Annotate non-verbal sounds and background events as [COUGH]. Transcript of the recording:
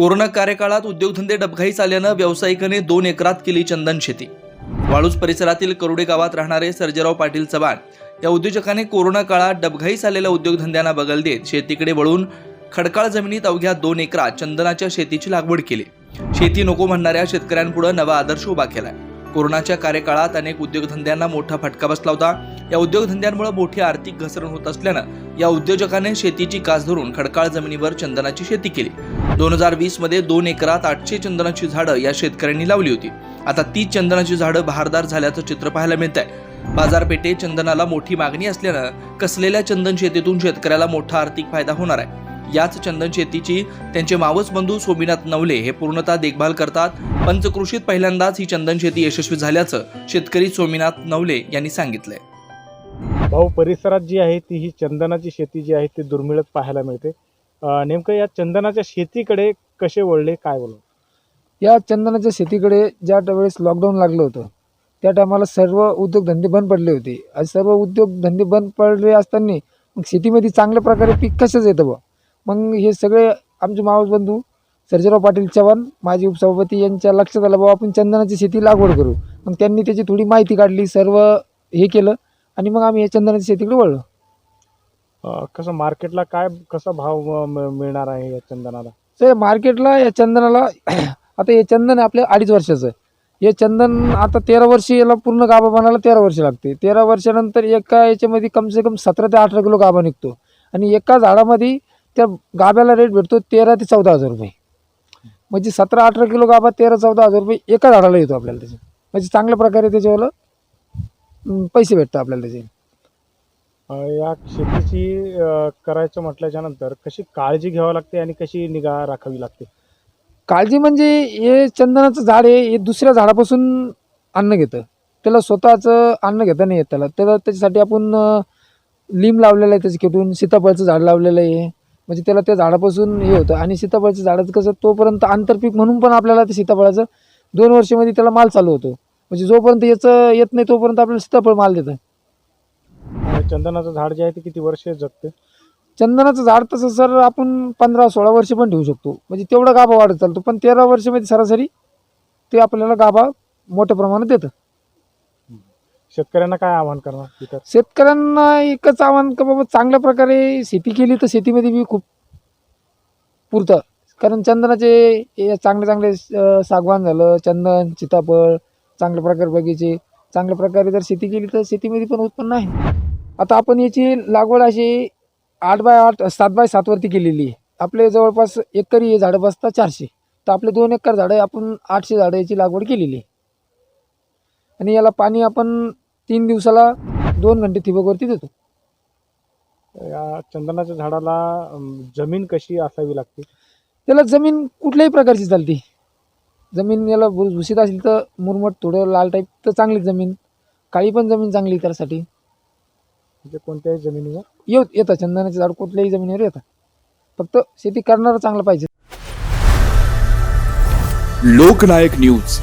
Corona कार्यकाळात उद्योगधंदे डबघाईस आल्यानं व्यावसायिकाने दोन एकरात केली चंदन शेती. वाळूज परिसरातील करोडे गावात राहणारे सर्जेराव पाटील चव्हाण या उद्योजकाने कोरोना काळात डबघाईस आलेल्या उद्योगधंद्यांना बगल देत शेतीकडे वळून खडकाळ जमिनीत अवघ्या दोन एकरात चंदनाच्या शेतीची लागवड केली. शेती नको म्हणणाऱ्या शेतकऱ्यांपुढे नवा आदर्श उभा केलाय. कोरोनाच्या कार्यकाळात अनेक उद्योगधंद्यांना मोठा फटका बसला होता. या उद्योगधंद्यांमुळे मोठी आर्थिक घसरण होत असल्यानं या उद्योजकाने शेतीची कास धरून खडकाळ जमिनीवर चंदनाची शेती केली. दोन हजार वीसमध्ये दोन एकरात आठशे चंदनाची झाडं या शेतकऱ्यांनी लावली होती. आता तीच चंदनाची झाडं बहारदार झाल्याचं चित्र पाहायला मिळत आहे बाजारपेठेत चंदनाला मोठी मागणी असल्यानं कसलेल्या चंदन शेतीतून शेतकऱ्याला मोठा आर्थिक फायदा होणार आहे? याच चंदन शेतीची त्यांचे मावस बंधू सोमीनाथ नवले हे पूर्णतः देखभाल करतात. पंचकृषीत पहिल्यांदाच ही चंदन शेती यशस्वी झाल्याचं शेतकरी सोमीनाथ नवले यांनी सांगितलंय. भाऊ परिसरात जी आहे ती ही चंदनाची शेती जी आहे ती दुर्मिळच पाहायला मिळते. नेमकं या चंदनाच्या शेतीकडे कसे वळले काय बोलू? या चंदनाच्या शेतीकडे ज्या वेळेस लॉकडाऊन लागलं होतं त्या टायमाला सर्व उद्योगधंदे बंद पडले होते. आणि सर्व उद्योगधंदे बंद पडले असताना मग शेतीमध्ये चांगल्या प्रकारे पीक कसंच येतं बा मग हे सगळे आमचे मावस बंधू सर्जेराव पाटील चव्हाण माजी उपसभापती यांच्या लक्षात आलं बाबा आपण चंदनाची शेती लागवड करू. मग त्यांनी त्याची थोडी माहिती काढली सर्व हे केलं. आणि मग आम्ही या चंदनाच्या शेतीकडे वळलो. अं, कसं मार्केटला काय कसा भाव म- म- मिळणार आहे या चंदनाला? तर मार्केटला या चंदनाला [CLEARS THROAT] आता हे चंदन आपल्या अडीच वर्षाचं आहे. हे चंदन आता तेरा वर्षी याला पूर्ण गाभा बनायला तेरा वर्ष लागते. तेरा वर्षानंतर एका याच्यामध्ये कमसे कम सतरा ते अठरा किलो गाभा निघतो. आणि एका झाडामध्ये त्या गाभ्याला रेट भेटतो तेरा ते चौदा हजार रुपये. म्हणजे सतरा अठरा किलो गाभा तेरा चौदा हजार रुपये एका झाडाला येतो आपल्याला त्याचे म्हणजे चांगल्या प्रकारे त्याच्यावर पैसे भेटतात आपल्याला त्याचे. अं, या शेतीची अं, करायचं म्हटल्याच्या नंतर कशी काळजी घ्यावी लागते आणि कशी निगा राखावी लागते? काळजी म्हणजे हे चंदनाचं झाड आहे हे दुसऱ्या झाडापासून अन्न घेतं. त्याला स्वतःचं अन्न घेता नाही येत त्याला. त्याला त्याच्यासाठी आपण अं, लिंब लावलेलं आहे त्याचं खेटून सीताफळचं झाड लावलेलं आहे. म्हणजे त्याला त्या झाडापासून हे होतं. आणि सीताफळचं झाडाचं कसं तोपर्यंत आंतरपीक म्हणून पण आपल्याला ते सीताफळाचं दोन वर्षामध्ये त्याला माल चालू होतो. म्हणजे जोपर्यंत याचं येत नाही तोपर्यंत आपल्याला सीताफळ माल देतं चंदनाचं झाड जे आहे ते किती वर्ष जगते? चंदनाचं झाड तसं सर आपण पंधरा सोळा वर्ष पण ठेवू शकतो. म्हणजे तेवढा गाभा वाढत चालतो पण तेरा वर्षामध्ये सरासरी ते आपल्याला गाभा मोठ्या प्रमाणात देतं. शेतकऱ्यांना काय आव्हान करणार तिथं शेतकऱ्यांना एकच आव्हान का बाबा चांगल्या प्रकारे शेती केली तर शेतीमध्ये बी खूप पुरतं. कारण चंदनाचे हे चांगले चांगले अं, सागवान झालं चंदन सीताफळ चांगल्या प्रकारे बगीचे चांगल्या प्रकारे जर शेती केली तर शेतीमध्ये पण उत्पन्न आहे. आता आपण याची लागवड अशी आठ बाय आठ सात बाय सातवरती केलेली आहे. आपले जवळपास एकरी झाडं बसतात चारशे. तर आपले दोन एकर झाडं आपण आठशे झाडं याची लागवड केलेली आहे. आणि याला पाणी आपण तीन दिवसाला दोन घंटे ठिबकवरती देतो. या चंदनाच्या झाडाला जमीन कशी असावी लागते? त्याला जमीन कुठल्याही प्रकारची चालते. जमीन याला भुसभुशीत असेल तर मुरमट थोडं लाल टाईप तर चांगली जमीन. काळी पण जमीन चांगली त्यासाठी. म्हणजे कोणत्याही जमिनीवर? येऊ येतं. चंदनाचे झाड कुठल्याही जमिनीवर येतं. फक्त शेती करणारं चांगलं पाहिजे. लोकनायक न्यूज.